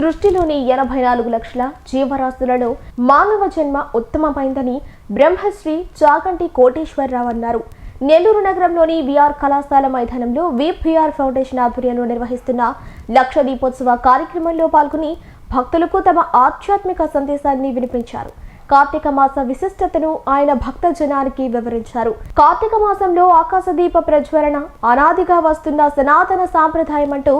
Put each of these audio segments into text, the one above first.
సృష్టిలోని ఎనభై నాలుగు లక్షల జీవరాశులలో మానవ జన్మ ఉత్తమమైందని బ్రహ్మశ్రీ చాగంటి కోటేశ్వరరావు అన్నారు. నెల్లూరు నగరంలోని విఆర్ కళాశాల మైదానంలో విపిఆర్ ఫౌండేషన్ ఆధ్వర్యంలో నిర్వహిస్తున్న లక్ష దీపోత్సవ కార్యక్రమంలో పాల్గొని భక్తులకు తమ ఆధ్యాత్మిక సందేశాన్ని వినిపించారు. కార్తీక మాస విశిష్టతను ఆయన భక్త జనానికి వివరించారు. కార్తీక మాసంలో ఆకాశ దీప ప్రజ్వలన అనాదిగా వస్తున్న సనాతన సాంప్రదాయం అంటూ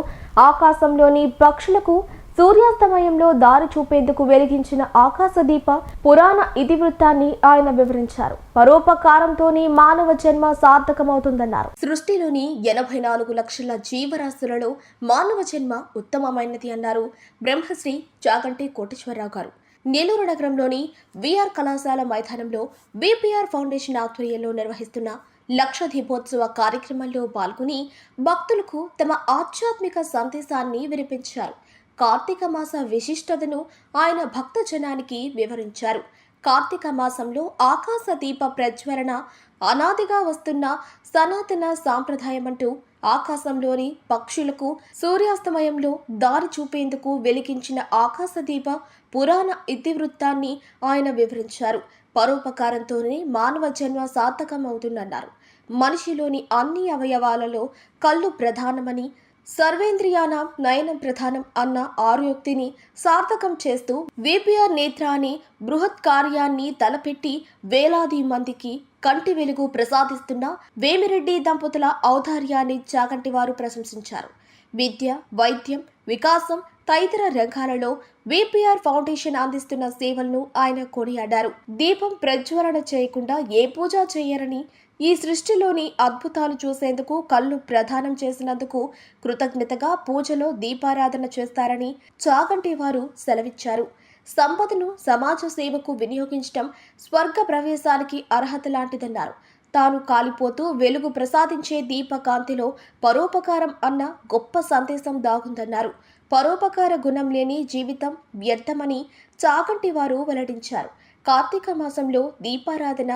ఆకాశంలోని పక్షులకు సూర్యాస్తమయంలో దారి చూపేందుకు వెలిగించిన ఆకాశదీప పురాణ ఇతివృత్తాన్ని ఆయన వివరించారు. పరోపకారంతోనే మానవ జన్మ సార్థకమవుతుందన్నారు. సృష్టిలోని ఎనభై నాలుగు లక్షల జీవరాశులలో మానవ జన్మ ఉత్తమమైనది అన్నారు బ్రహ్మశ్రీ జాగంటి కోటేశ్వరరావు గారు. నెల్లూరు నగరంలోని విఆర్ కళాశాల మైదానంలో బీపీఆర్ ఫౌండేషన్ ఆధ్వర్యంలో నిర్వహిస్తున్న లక్ష దీపోత్సవ కార్యక్రమంలో పాల్గొని భక్తులకు తమ ఆధ్యాత్మిక సందేశాన్ని వినిపించారు. కార్తీక మాస విశిష్టతను ఆయన భక్త జనానికి వివరించారు. కార్తీక మాసంలో ఆకాశ దీప ప్రజ్వలన అనాదిగా వస్తున్న సనాతన సాంప్రదాయమంటూ ఆకాశంలోని పక్షులకు సూర్యాస్తమయంలో దారి చూపేందుకు వెలిగించిన ఆకాశదీప పురాణ ఇతివృత్తాన్ని ఆయన వివరించారు. పరోపకారంతోనే మానవ జన్మ సార్థకమవుతుందన్నారు. మనిషిలోని అన్ని అవయవాలలో కళ్ళు ప్రధానమని సర్వేంద్రియానా నయనం ప్రధానం అన్న ఆర్యోక్తిని సార్థకం చేస్తూ విపిఆర్ నేత్ర అనే బృహత్ కార్యాన్ని తలపెట్టి వేలాది మందికి కంటి వెలుగు ప్రసాదిస్తున్న వేమిరెడ్డి దంపతుల ఔదార్యాన్ని చాగంటి వారు ప్రశంసించారు. విద్య వైద్యం వికాసం తదితర రంగాలలో విపిఆర్ ఫౌండేషన్ అందిస్తున్న సేవలను ఆయన కొనియాడారు. దీపం ప్రజ్వలన చేయకుండా ఏ పూజ చేయరని ఈ సృష్టిలోని అద్భుతాలు చూసేందుకు కళ్ళు ప్రదానం చేసినందుకు కృతజ్ఞతగా పూజలో దీపారాధన చేస్తారని చాగంటి వారు సెలవిచ్చారు. సంపదను సమాజ సేవకు వినియోగించడం స్వర్గ ప్రవేశానికి అర్హత లాంటిదన్నారు. తాను కాలిపోతూ వెలుగు ప్రసాదించే దీపకాంతిలో పరోపకారం అన్న గొప్ప సందేశం దాగుందన్నారు. పరోపకార గుణం లేని జీవితం వ్యర్థమని చాగంటి వారు వెల్లడించారు. కార్తీక మాసంలో దీపారాధన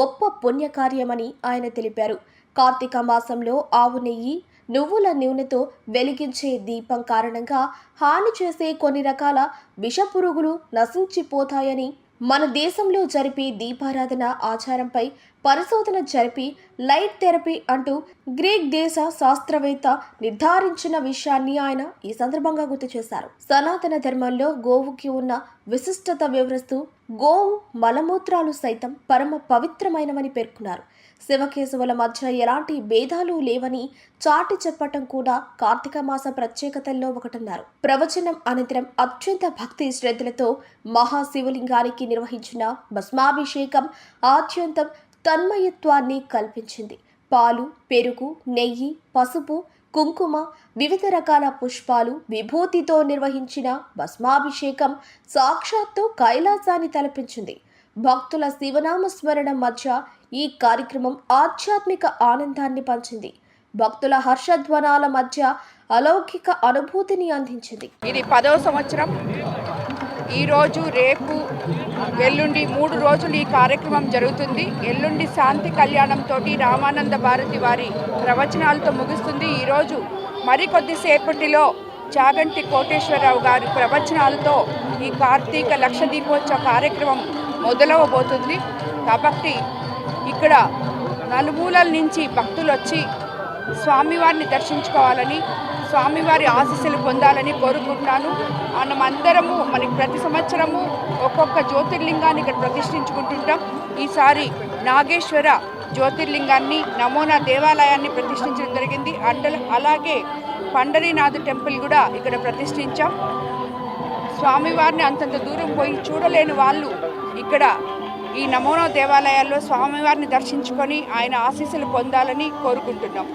గొప్ప పుణ్యకార్యమని ఆయన తెలిపారు. కార్తీక మాసంలో ఆవు నెయ్యి నువ్వుల నూనెతో వెలిగించే దీపం కారణంగా హాని చేసే కొన్ని రకాల విషపురుగులు నశించిపోతాయని మన దేశంలో జరిపే దీపారాధన ఆచారంపై పరిశోధన జరిపి లైట్ థెరపీ అంటూ గ్రీక్ దేశ శాస్త్రవేత్త నిర్ధారించిన విషయాన్ని ఆయన ఈ సందర్భంగా గుర్తు చేశారు సనాతన ధర్మంలో గోవుకి ఉన్న విశిష్టత వివరిస్తూ గోవు మలమూత్రాలు సైతం పరమ పవిత్రమైనవని పేర్కొన్నారు. శివకేశవుల మధ్య ఎలాంటి భేదాలు లేవని చాటి చెప్పటం కూడా కార్తీక మాస ప్రత్యేకతల్లో ఒకటన్నారు. ప్రవచనం అనంతరం అత్యంత భక్తి శ్రద్ధలతో మహాశివలింగానికి నిర్వహించిన భస్మాభిషేకం ఆద్యంతం తన్మయత్వాన్ని కల్పించింది. పాలు పెరుగు నెయ్యి పసుపు కుంకుమ వివిధ రకాల పుష్పాలు విభూతితో నిర్వహించిన భస్మాభిషేకం సాక్షాత్తు కైలాసాన్ని తలపించింది. భక్తుల శివనామ స్మరణ మధ్య ఈ కార్యక్రమం ఆధ్యాత్మిక ఆనందాన్ని పంచింది. భక్తుల హర్షధ్వనాల మధ్య అలౌకిక అనుభూతిని అందించింది. ఇది పదవ సంవత్సరం. ఈరోజు రేపు ఎల్లుండి మూడు రోజులు ఈ కార్యక్రమం జరుగుతుంది. ఎల్లుండి శాంతి కళ్యాణంతో రామానంద భారతి వారి ప్రవచనాలతో ముగుస్తుంది. ఈరోజు మరికొద్దిసేపటిలో చాగంటి కోటేశ్వరరావు గారి ప్రవచనాలతో ఈ కార్తీక లక్ష దీపోత్సవ కార్యక్రమం మొదలవబోతుంది. కాబట్టి ఇక్కడ నలుమూలల నుంచి భక్తులు వచ్చి స్వామివారిని దర్శించుకోవాలని స్వామివారి ఆశీస్సులు పొందాలని కోరుకుంటున్నాను. మనమందరము మనకి ప్రతి సంవత్సరము ఒక్కొక్క జ్యోతిర్లింగాన్ని ఇక్కడ ప్రతిష్ఠించుకుంటుంటాం. ఈసారి నాగేశ్వర జ్యోతిర్లింగాన్ని నమోనా దేవాలయాన్ని ప్రతిష్ఠించడం జరిగింది. అండల అలాగే పండరీనాథ్ టెంపుల్ కూడా ఇక్కడ ప్రతిష్ఠించాం. స్వామివారిని అంతంత దూరం పోయి చూడలేని వాళ్ళు ఇక్కడ ఈ నమోనా దేవాలయాల్లో స్వామివారిని దర్శించుకొని ఆయన ఆశీస్సులు పొందాలని కోరుకుంటున్నాం.